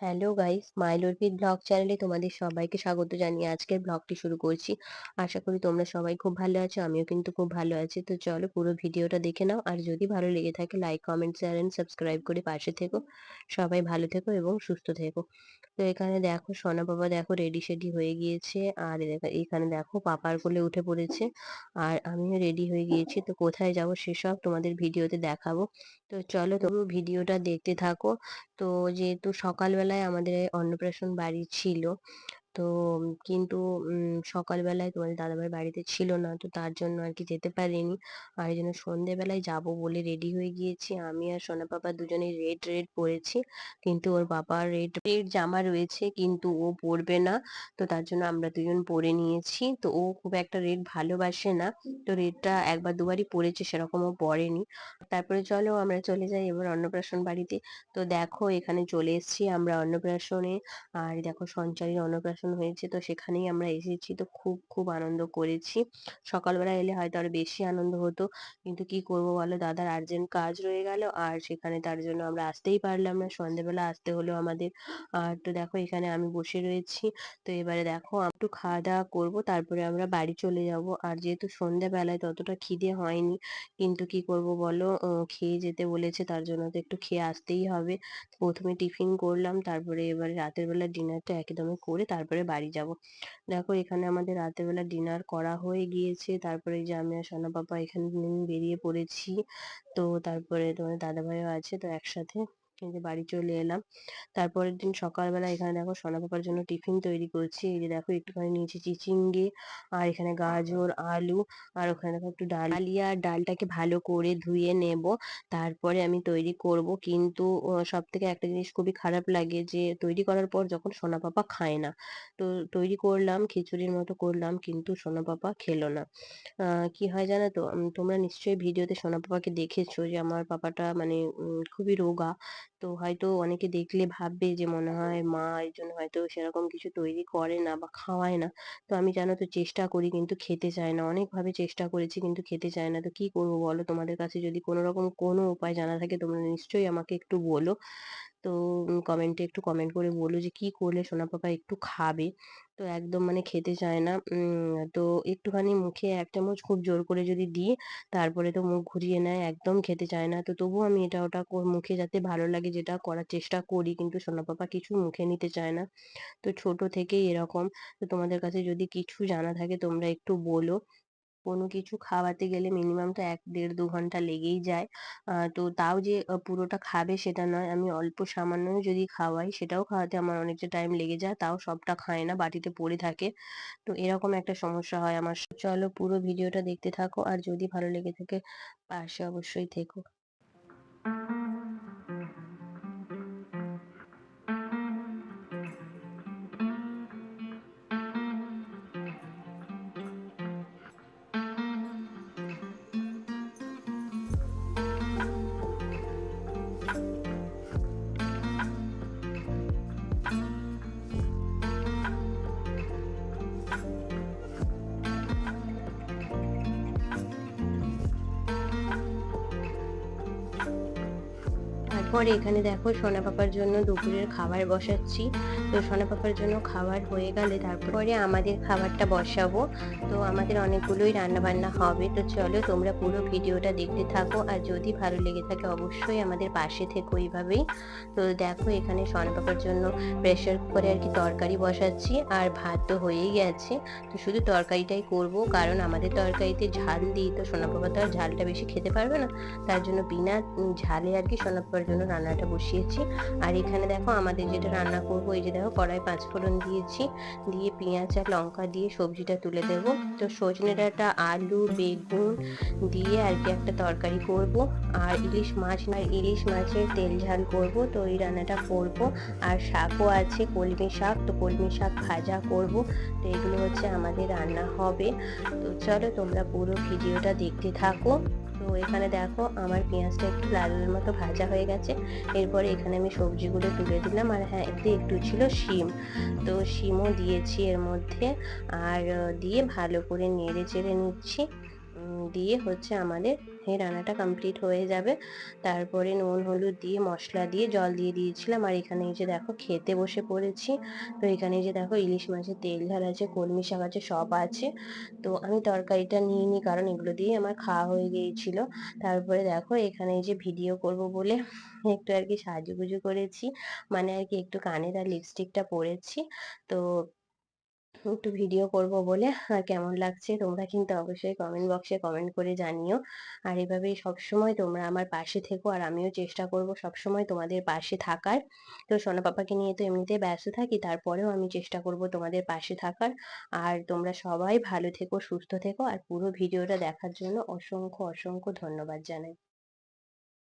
Hello guys মাইল Arpit blog চ্যানেলে তোমাদের সবাইকে স্বাগত জানিয়ে আজকের ব্লগটি শুরু করছি। আশা করি তোমরা সবাই খুব ভালো আছো, আমিও কিন্তু খুব ভালো আছি। তো চলো পুরো ভিডিওটা দেখে নাও, আর যদি ভালো লেগে থাকে like comment share and subscribe করে পাশে থেকো। সবাই ভালো থেকো এবং সুস্থ থেকো। তো এখানে দেখো, সোনা বাবা দেখো রেডি সেডি হয়ে গিয়েছে, আর এখানে দেখো পাপার কোলে উঠে পড়েছে, আর আমিও রেডি হয়ে গিয়েছি। তো কোথায় যাব সেসব তোমাদের ভিডিওতে দেখাবো। তো চলো তবু ভিডিওটা দেখতে থাকো। তো যেহেতু সকালবেলায় আমাদের অন্নপ্রাশন বাড়ি ছিল। তো কিন্তু সকালবেলায় তোমাদের দাদাভাই বাড়িতে ছিল না, তো তার জন্য আর কি যেতে পারিনি। আর এই জন্য সন্ধেবেলায় যাব বলে রেডি হয়ে গিয়েছি। আমি আর সোনা পাপা দুজনেই রেড রেড পরেছি। কিন্তু ওর বাবার রেড রেড জামা রয়েছে, কিন্তু ও পরবে না। তো তার জন্য আমরা দুজন পরে নিয়েছি। তো ও খুব একটা রেড ভালোবাসে না। তো রেডটা একবার দুবারই পরেছে, সেরকম ও পরেনি। তারপরে চলো আমরা চলে যাই এবার অন্নপ্রাশন বাড়িতে। তো দেখো এখানে চলে এসেছি আমরা অন্নপ্রাশনে। আর দেখো সঞ্চারীর অন্নপ্রাশন হয়েছে, তো সেখানেই আমরা এসেছি। তো খুব খুব আনন্দ করেছি। সকালবেলা এলে হয়তো আরও বেশি আনন্দ হতো। কিন্তু কি করব বলো? দাদার আর্জেন্ট কাজ রয়ে গেল। আর সেখানে তার জন্য আমরা আসতেই পারলাম না। সন্ধ্যেবেলা আসতে হলো আমাদের। আর তো দেখো, এখানে আমি বসে রয়েছি। তো এবারে দেখো একটু খাওয়া দাওয়া করব। তারপরে আমরা বাড়ি চলে যাব। আর যেহেতু সন্ধ্যাবেলায় ততটা খিদে হয়নি, কিন্তু কি করব বলো? খেয়ে যেতে বলেছে। তার জন্য তো একটু খেয়ে আসতেই হবে। প্রথমে টিফিন করলাম। তারপরে এবারে রাতের বেলা ডিনারটা একদমই করে তারপরে বাড়ি যাব। দেখো এখানে আমাদের রাতের বেলা ডিনার করা হয়ে গিয়েছে। তারপরে যে আমি আর সোনা পাপা এখানে বেরিয়ে পড়েছি। তো তারপরে তোমার দাদা ও আছে, তো একসাথে যে বাড়ি চলে এলাম। তারপরের দিন সকালবেলা এখানে দেখো সোনা পাপার জন্য টিফিন তৈরি করছি। এই যে দেখো একটুখানি নিয়েছি চিচিঙ্গে, আর এখানে গাজর, আলু, আর ওখানে দেখো একটু ডালিয়া ডালটাকে ভালো করে ধুয়ে নেব। তারপরে আমি তৈরি করব। কিন্তু সব থেকে একটা জিনিস খুবই খারাপ লাগে যে, তৈরি করার পর যখন সোনা পাপা খায় না, তো তৈরি করলাম, খিচুড়ির মতো করলাম, কিন্তু সোনা পাপা খেলো না। কি হয় জানো তো? তোমরা নিশ্চয়ই ভিডিওতে সোনা পাপাকে দেখেছ যে, আমার পাপাটা মানে খুবই রোগা। তো হয়তো অনেকে দেখলে ভাববে যে, মনে হয় মা এর জন্য হয়তো সেরকম কিছু তৈরি করে না বা খাওয়ায় না। তো আমি জানো তো চেষ্টা করি কিন্তু খেতে চায় না। অনেকভাবে চেষ্টা করেছি কিন্তু খেতে চায় না। তো কি করব বলো? তোমাদের কাছে যদি কোনো রকম কোনো উপায় জানা থাকে তোমরা নিশ্চয়ই আমাকে একটু বলো। তো কমেন্টে একটু কমেন্ট করে বলো যে, কি করলে সোনা পাপা একটু খাবে? তো একদম মানে খেতে চায় না। তো একটুখানি মুখে এক চামচ খুব জোর করে যদি দিই, তারপরে তো মুখ ঘুরিয়ে নেয়, একদম খেতে চায় না। তো তবুও আমি এটা ওটা মুখে যাতে ভালো লাগে যেটা করার চেষ্টা করি, কিন্তু সোনা পাপা কিছু মুখে নিতে চায় না। তো ছোট থেকেই এরকম। তো তোমাদের কাছে যদি কিছু জানা থাকে তোমরা একটু বলো। কোনো কিছু খাওয়াতে গেলে মিনিমাম তো এক দেড় দু ঘণ্টা লেগেই যায়। তো তাও যে পুরোটা খাবে সেটা নয়, আমি অল্প সামান্য যদি খাওয়াই সেটাও খাওয়াতে আমার অনেকটা টাইম লেগে যায়, তাও সবটা খায় না, বাটিতে পড়ে থাকে। তো এরকম একটা সমস্যা হয় আমার। চলো পুরো ভিডিওটা দেখতে থাকো, আর যদি ভালো লেগে থাকে পাশে অবশ্যই থেকো। তারপরে এখানে দেখো সোনা পাপার জন্য দুপুরের খাবার বসাচ্ছি। তো সোনা পাপার জন্য খাবার হয়ে গেলে তারপরে আমাদের খাবারটা বসাবো। তো আমাদের অনেকগুলোই রান্না বান্না হবে। তো চলো তোমরা পুরো ভিডিওটা দেখতে থাকো। আর যদি ভালো লেগে থাকে অবশ্যই আমাদের পাশে থেকো এইভাবেই। তো দেখো এখানে সোনা পাপার জন্য প্রেশার কুকারে আর কি তরকারি বসাচ্ছি। আর ভাত তো হয়েই গেছে। তো শুধু তরকারিটাই করব। কারণ আমাদের তরকারিতে ঝাল দিই। তো সোনা পাপা তো আর ঝালটা বেশি খেতে পারবে না। তার জন্য বিনা ঝালে আর কি সোনা পাপার জন্য জন্য রান্নাটা বসিয়েছি। আর এখানে দেখো আমাদের যেটা রান্না করব, এই যে দেখো কড়াই পাঁচফোড়ন দিয়েছি। দিয়ে পেঁয়াজ আর লঙ্কা দিয়ে সবজিটা তুলে দেব। তো সজনে ডাঁটা, আলু, বেগুন দিয়ে আর কি একটা তরকারি করব। আর ইলিশ মাছ আর ইলিশ মাছের তেল ঝাল করব। তো এই রান্নাটা করব। আর শাকও আছে, কলমি শাক। তো কলমি শাক ভাজা করব। তো এগুলো হচ্ছে আমাদের রান্না হবে। তো চলো তোমরা পুরো ভিডিওটা দেখতে থাকো। এখানে দেখো আমার পেঁয়াজটা একটু লাল লাল মতো ভাজা হয়ে গেছে। এরপরে এখানে আমি সবজিগুলো তুলে দিলাম। আর হ্যাঁ এতে একটু ছিল শিম। তো শিমও দিয়েছি এর মধ্যে। আর দিয়ে ভালো করে নেড়ে চেড়ে নিচ্ছি। দিয়ে হচ্ছে আমাদের এই রান্নাটা কমপ্লিট হয়ে যাবে। তারপরে নুন, হলুদ দিয়ে, মশলা দিয়ে জল দিয়ে দিয়েছিলাম। আর এখানে এই যে দেখো খেতে বসে পড়েছি। তো এখানে যে দেখো ইলিশ মাছের তেল ঝাল আছে, কলমি শাক আছে, সব আছে। তো আমি তরকারিটা নিয়ে নিই কারণ এগুলো দিয়ে আমার খাওয়া হয়ে গিয়েছিল। তারপরে দেখো এখানে যে ভিডিও করব বলে একটু আর কি সাজুগুজু করেছি। মানে আর কি একটু কানের আর লিপস্টিকটা পরেছি। তো একটু ভিডিও করব বলে। আর কেমন লাগছে? তোমরা কিন্তু অবশ্যই কমেন্ট বক্সে কমেন্ট করে জানিও। আর এভাবেই সবসময় তোমরা আমার পাশে থেকো আর আমিও চেষ্টা করব সবসময় তোমাদের পাশে থাকার। তো সোনা পাপাকে নিয়ে তো এমনিতে ব্যস্ত থাকি, তারপরেও আমি চেষ্টা করব তোমাদের পাশে থাকার। আর তোমরা সবাই ভালো থেকো, সুস্থ থেকো। আর পুরো ভিডিওটা দেখার জন্য অসংখ্য অসংখ্য ধন্যবাদ জানাই।